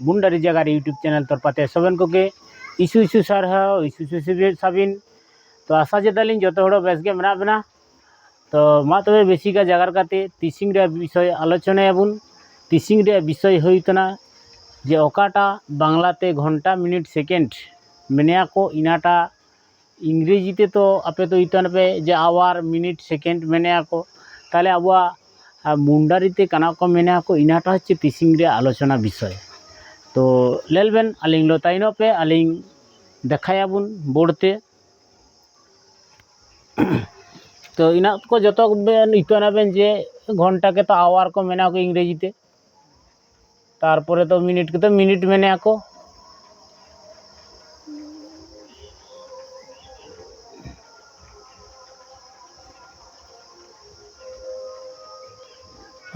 মুন্ডারি জায়গার YouTube channel তরফাতে সবেন কোকে ইস্যু ইস্যু সারহাও ইস্যু ইস্যু সাবিন। তো আশা যেতালিᱧ যত হড় বেশ গে মেনা বেনা। তো মা তবে বেশিকা জায়গার কাতে তিসিং রে বিষয় আলোচনায়াবুন তিসিং রে বিষয় হই কানা যে অকাটা বাংলাতে ঘণ্টা মিনিট সেকেন্ড মেনেয়া কো ইনাটা ইংরেজিতে তো আপে তো ইতান পে যে আওয়ার মিনিট সেকেন্ড মেনেয়া কো। তাহলে আবুয়া মুন্ডারিতে কানা কো মেনেয়া কো, ইনাটা হচ্ছে তিসিং রে আলোচনা বিষয়। তো লেলবেন, আলিং লো তাইনো পে আলিং দেখায়াবুন বোর্ডতে তো ইনা को যত বেন ইতানাবেন যে ঘন্টাকে তো আওয়ার কো মেনা কো ইংরেজিতে। তারপরে তো মিনিটকে তো মিনিট মেনে আঁকো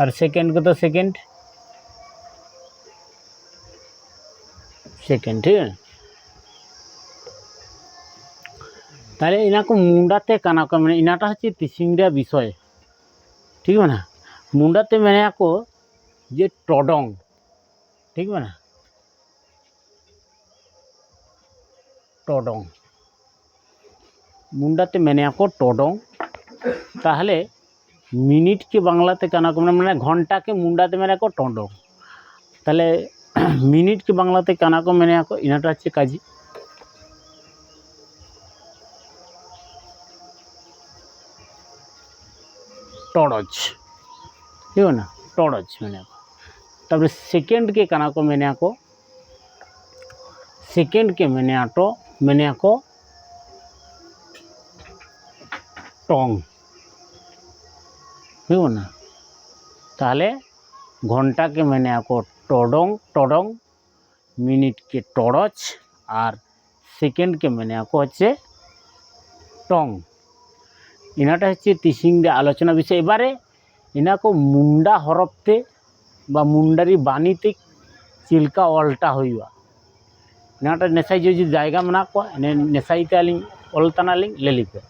আর সেকেন্ডকে তো সেকেন্ড। সেকেন্ড ঠিক আছে তাহলে ইনাকো মুন্ডাতে কানাকো মানে ইনাটা হচ্ছে তিসিংরা বিষয়। ঠিক না? মুন্ডাতে মানে আঁকো যে টডং। ঠিক না? টডং। মুন্ডাতে মেনে আঁকো টডং। তাহলে মিনিটকে বাংলাতে কানা মানে মানে ঘন্টাকে মুন্ডাতে মেনে আঁকো টডং। তাহলে মিনিটকে বাংলাতে কানাকো মেনে আঁকো ইনাটা হচ্ছে কাজী। টরজ ঠিক না? টরজ মেনে আঁকো তারপরে সেকেন্ডকে কানাকো মেনে আঁকো সেকেন্ডকে মেনে আঁটো, মেনে আঁকো টং। ঠিক না? তাহলে ঘন্টাকে মেনে আঁকো টডং টডং, মিনিটকে টরচ, আর সেকেন্ডকে মেনে আঁকো হচ্ছে টং। ইনাটা হচ্ছে তিসিংরে আলোচনা বিষয়। এবারে ইনাকো মুন্ডা হরফতে বা মুন্ডারি বাণীতে চিল্কা অল্টা হইবা। ইনাটা নেশাই যদি জায়গা মেনা এনে নেশাইতে আলিং অলতানালিং লেলিপে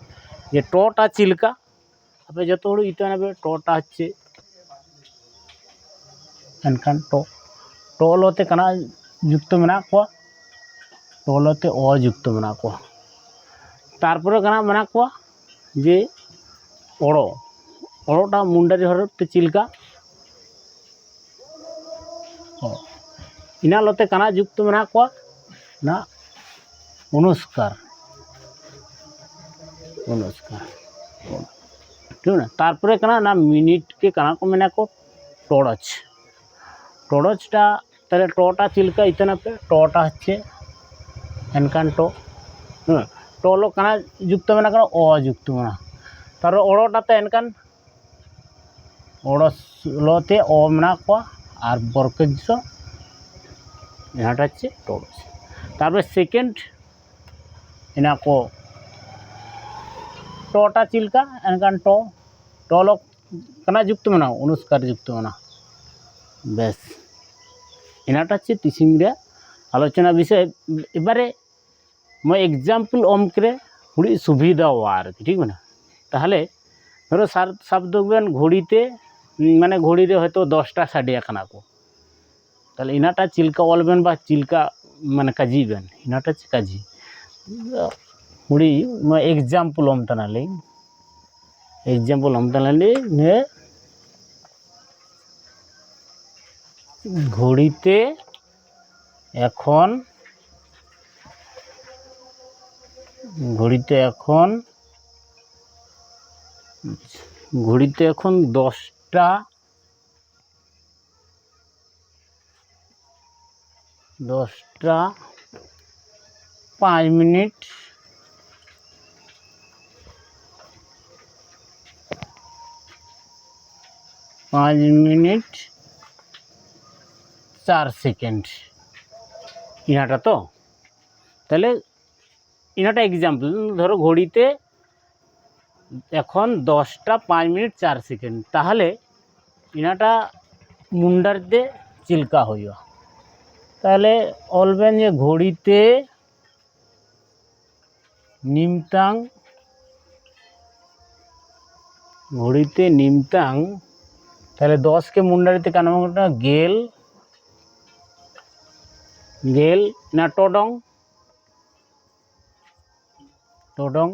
যে টটা চিল্কা, আপনি যত হড় ইতে নেবে টটা হচ্ছে এনখান ট। টলতে কানা যুক্ত মেনা কোয়া না অনুষ্কার অনুষ্কার ঠিক না তারপরে কানা না মিনিটকে কানা কো মেনা কো টরচ টরচটা তাহলে টটা চিল্কা ইতনা পে, টটা হচ্ছে এনকান টো হ্যাঁ টলো কানা যুক্ত মেনা কানা অযুক্ত মেনা তারপর ওড়োটাতে এনকান ওড়োতে অ মেনা কোয়া, আর বরকজ এনাটা হচ্ছে টরচ তারপরে সেকেন্ড, এনা কো, টটা চিল্কা, এনকান ট, টলো কানা যুক্ত মেনা অনুষ্কার যুক্ত মেনা ব্যাস। এনাটা হচ্ছে তিসিংরা আলোচনা বিষয়, এবারে মই এক্সাম্পল অমকরে হুড়ি সুবিধা আর কি, ঠিক না তাহলে, ধরো সার সাপ দেখবেন ঘড়িতে মানে ঘড়িরে হয়তো দশটা সাডিয়া খানা কো তাহলে ইনাটা চিল্কা অলবেন বা চিল্কা মানে কাজিবেন ইনাটা হচ্ছে কাজি। হুড়ি এক্সাম্পল অমতানালি এক্সাম্পল অমতানালি নে ঘড়িতে এখন ঘড়িতে এখন ঘড়িতে এখন দশটা দশটা পাঁচ মিনিট। পাঁচ মিনিট। চার সেকেন্ড। ইনাটা তো? তাহলে ইনাটা এক্সাম্পল ধরো ঘড়িতে এখন দশটা পাঁচ মিনিট চার সেকেন্ড। তাহলে ইনাটা মুন্ডারতে চিল্কা হইবা তাহলে বলবেন যে ঘড়িতে নিমতাং ঘড়িতে নিমতাং, তাহলে দশকে মুন্ডারিতে কেন গেল? ঘেল না টডং? টডং।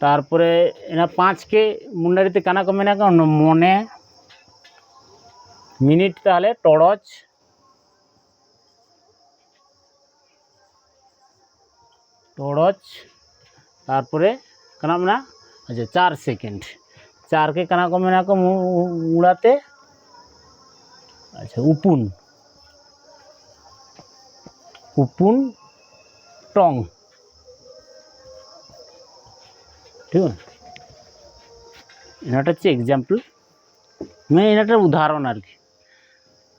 তারপরে এনা পাঁচকে মুন্ডারিতে কানা কমে না কেন? মনে। মিনিট তাহলে টড়চ টড়চ তারপরে কানা না? আচ্ছা চার সেকেন্ড। চারকে কানা কমে না উড়াতে আচ্ছা উপুন। উপুন টং। ঠিক আছে? এটা হচ্ছে এক্সাম্পল মানে একটা উদাহরণ আর কি।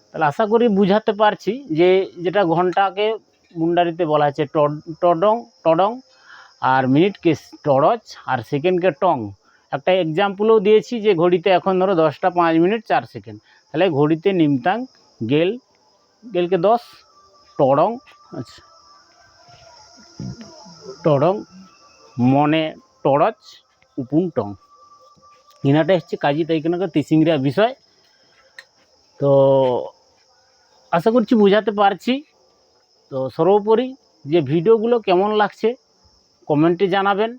তাহলে আশা করি বুঝাতে পারছি যে যেটা ঘন্টাকে মুন্ডারিতে বলা হচ্ছে টডং টডং আর মিনিটকে টরচ, আর সেকেন্ডকে টং। একটা এক্সাম্পলও দিয়েছি যে ঘড়িতে এখন ধরো দশটা পাঁচ মিনিট চার সেকেন্ড তাহলে ঘড়িতে নিমতাং গেল, গেলকে দশ, টড়ং আচ্ছা। টড়ং, মনে টড়চ, উপুন টং। ইনাটা হচ্ছে কাজী তাইকানাকে তিসিংরিয়া বিষয়। তো আশা করছি বোঝাতে পারছি। তো সর্বোপরি যে ভিডিওগুলো কেমন লাগছে, কমেন্টে জানাবেন।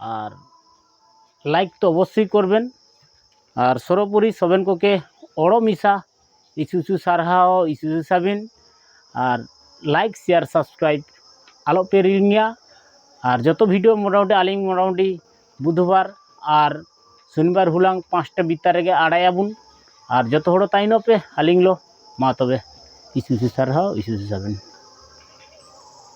আর লাইক তো অবশ্যই করবেন। আর সর্বোপরি সবেনকোকে অড়ো মিশা ইসু ইসু সারহাও ইসু ইসু সাবিন। আর লাইক শেয়ার সাবস্ক্রাইব আলো পেরিয়া আর যত ভিডিও মোটামুটি ᱢᱚᱴᱟᱢᱩᱴᱤ মোটামুটি বুধবার আর শনিবার হুলাং পাঁচটা ᱯᱟᱸᱪᱴᱟ রেগে ᱨᱮᱜᱮ আর যত হড় তাই নপে আলিংলো মা তবে। ইস্যু ইসু সারহাও ইসু ইসু সাবিন